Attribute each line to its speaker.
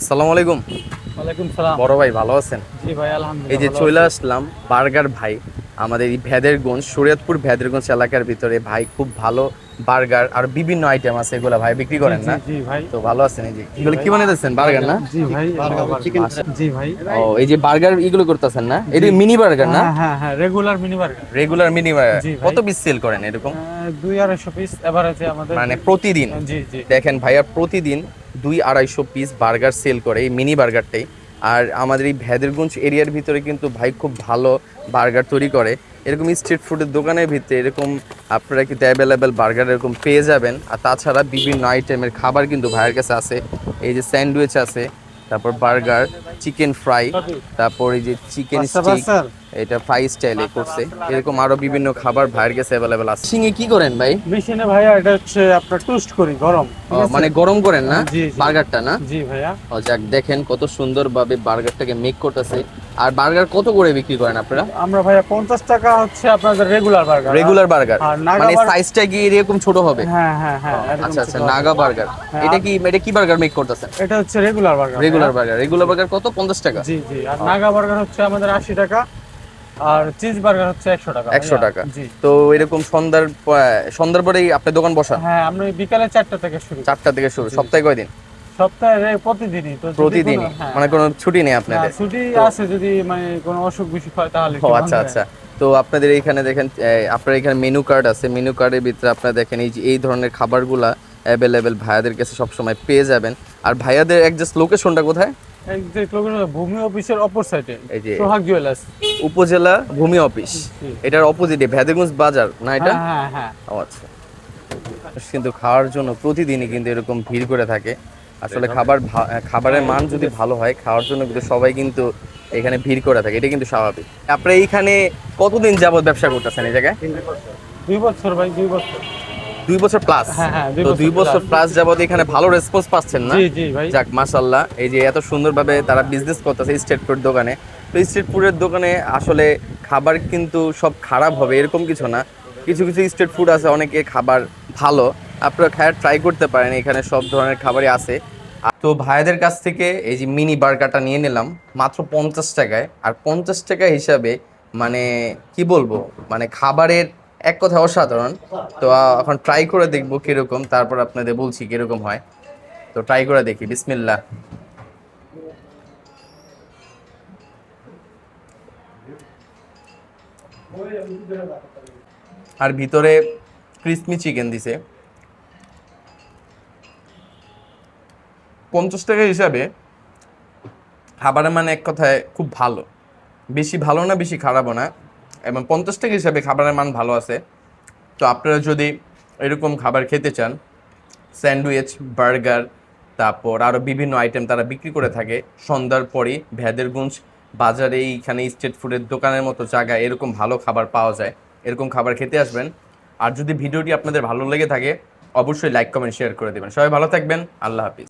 Speaker 1: আসসালামু আলাইকুম।
Speaker 2: ওয়ালাইকুম সালাম।
Speaker 1: বড় ভাই ভালো আছেন?
Speaker 2: জি ভাই
Speaker 1: এই যে চলে আসলাম বার্গার ভাই আমাদের এই ভেদেরগঞ্জ শরীয়তপুর ভেদেরগঞ্জ এলাকার ভিতরে। ভাই খুব ভালো বার্গার আর বিভিন্ন আইটেম আছে এগুলো ভাই বিক্রি করেন না?
Speaker 2: জি ভাই।
Speaker 1: তো ভালো আছেন এই যে? এগুলো কি বানাইতেছেন বার্গার না?
Speaker 2: জি ভাই
Speaker 1: চিকেন
Speaker 2: জি ভাই।
Speaker 1: ও এই যে বার্গার এগুলো করতেছেন না? এটা মিনি বার্গার না?
Speaker 2: হ্যাঁ হ্যাঁ হ্যাঁ regular mini burger.
Speaker 1: Regular mini burger. কত পিস সেল করেন এরকম?
Speaker 2: দুই আড়াইশো পিস এভারেজে আমাদের
Speaker 1: মানে প্রতিদিন?
Speaker 2: জি জি।
Speaker 1: দেখেন ভাইয়া প্রতিদিন দুই আড়াইশো পিস বার্গার সেল করে এই মিনি বার্গারটাই আর আমাদের এই ভেদেরগঞ্জ এরিয়ার ভিতরে কিন্তু ভাই খুব ভালো বার্গার তৈরি করে। এরকম স্ট্রিট ফুডের দোকানের ভিতরে এরকম আপনারা কিন্তু অ্যাভেলেবেল বার্গার এরকম পেয়ে যাবেন। আর তাছাড়া বিভিন্ন আইটেমের খাবার কিন্তু ভাইয়ের কাছে আছে। এই যে স্যান্ডউইচ আছে তারপর বার্গার চিকেন ফ্রাই তারপর এই যে চিকেন স্টিক
Speaker 2: পার্সেল?
Speaker 1: এটা ফ্রাই স্টাইলে করছে। এরকম আরও বিভিন্ন খাবার ভাইয়ের কাছে অ্যাভেলেবেল আছে। সিঙ্গে কি করেন ভাই?
Speaker 2: মেশিনে ভাইয়া এটা হচ্ছে আপনার টুস্ট করি গরম?
Speaker 1: মানে গরম করেন না। বার্গারটা না?
Speaker 2: জি ভাইয়া।
Speaker 1: ও যাক দেখেন কত সুন্দরভাবে বার্গারটাকে মেক করতেছে। আর বার্গার কত করে বিক্রি করেন আপনারা?
Speaker 2: আমরা ভাইয়া পঞ্চাশ টাকা হচ্ছে আপনাদের রেগুলার বার্গার।
Speaker 1: Regular burger? মানে সাইজটা কি এরকম ছোট হবে?
Speaker 2: হ্যাঁ হ্যাঁ হ্যাঁ
Speaker 1: আচ্ছা আচ্ছা নাগা বার্গার।
Speaker 2: হ্যাঁ,
Speaker 1: এটা কি এটা কি বার্গার মেক করতেছেন?
Speaker 2: এটা হচ্ছে regular burger
Speaker 1: regular burger. Regular burger কত? পঞ্চাশ টাকা।
Speaker 2: জি জি। আর নাগা বার্গার হচ্ছে আমাদের আশি টাকা। আর চিজ বার্গার হচ্ছে একশো টাকা
Speaker 1: একশো
Speaker 2: ভাইয়া।
Speaker 1: টাকা। তো এরকম সন্ধ্যার সন্ধ্যার পরেই আপনি দোকান বসান?
Speaker 2: হ্যাঁ আমরা বিকালে থেকে শুরু।
Speaker 1: থেকে শুরু। সপ্তাহে কয়দিন?
Speaker 2: সপ্তাহে প্রতিদিনই তো কোনো- হ্যাঁ,
Speaker 1: মানে কোনো ছুটি নেই আপনাদের?
Speaker 2: ছুটি আছে যদি মানে কোনো অসুখ বিসুখ হয় তাহলে
Speaker 1: ও আচ্ছা আচ্ছা। তো আপনাদের এইখানে দেখেন আপনার এখানে মেনু কার্ড আছে। মেনু কার্ডের ভিতরে আপনারা দেখেন এই যে এই ধরনের খাবারগুলা অ্যাভেলেবেল ভাইয়াদের কাছে সবসময় পেয়ে যাবেন। আর ভাইয়াদের একজাস্ট লোকেশনটা কোথায়?
Speaker 2: এই লোকেশন ভূমি অফিসের অপর সাইডে
Speaker 1: এই যে
Speaker 2: সোহাগ জুয়েলার্স
Speaker 1: উপজেলা ভূমি অফিস এটার অপোজিটে ভেদেগঞ্জ বাজার না এটা?
Speaker 2: হ্যাঁ হ্যাঁ হ্যাঁ।
Speaker 1: আচ্ছা। কিন্তু খাওয়ার জন্য প্রতিদিনই কিন্তু এরকম ভিড় করে থাকে। আসলে খাবার খাবারের মান যদি ভালো হয় খাওয়ার জন্য কিন্তু সবাই কিন্তু এখানে ভিড় করে থাকে। এটা কিন্তু স্বাভাবিক। আপনি এইখানে কতদিন যাবত ব্যবসা করতেছেন এই জায়গায়?
Speaker 2: দুই বছর ভাই দুই বছর।
Speaker 1: দুই বছর প্লাস
Speaker 2: হ্যাঁ, হ্যাঁ,
Speaker 1: তো দুই বছর প্লাস যাবত এখানে ভালো রেসপন্স পাচ্ছেন না? যাক মাশাল্লাহ এই যে এত সুন্দরভাবে তারা বিজনেস করতেছে স্ট্রিট ফুড দোকানে। তো স্ট্রিট ফুডের দোকানে আসলে খাবার কিন্তু সব খারাপ হবে এরকম কিছু না। কিছু কিছু স্ট্রিট ফুড আছে অনেকে খাবার ভালো। আপনারা খায় ট্রাই করতে পারেন এখানে সব ধরনের খাবারই আছে। আর- তো ভাইয়াদের কাছ থেকে এই যে মিনি বার্গারটা নিয়ে নিলাম মাত্র পঞ্চাশ টাকায়। আর পঞ্চাশ টাকা হিসাবে মানে কি বলব? মানে খাবারের এক কথা অসাধারণ। তো এখন ট্রাই করে দেখব কীরকম, তারপর আপনাদের বলছি কীরকম হয়। তো ট্রাই করে দেখি, বিসমিল্লাহ। আর ভিতরে ক্রিসপি চিকেন দিছে। পঞ্চাশ টাকা হিসাবে খাবারের মানে এক কথায় খুব ভালো। বেশি ভালো না, বেশি খারাপও না। এবং পঞ্চাশ টাকা হিসাবে খাবারের মান ভালো আছে। তো আপনারা যদি এরকম খাবার খেতে চান, স্যান্ডউইচ, বার্গার, তারপর আরও বিভিন্ন আইটেম তারা বিক্রি করে থাকে, সন্ধ্যার পরই ভেদেরগঞ্জ বাজারে এইখানে স্ট্রিট ফুডের দোকানের মতো জায়গায় এরকম ভালো খাবার পাওয়া যায়, এরকম খাবার খেতে আসবেন। আর যদি ভিডিওটি আপনাদের ভালো লেগে থাকে, অবশ্যই লাইক, কমেন্ট, শেয়ার করে দেবেন। সবাই ভালো থাকবেন, আল্লাহ হাফিজ।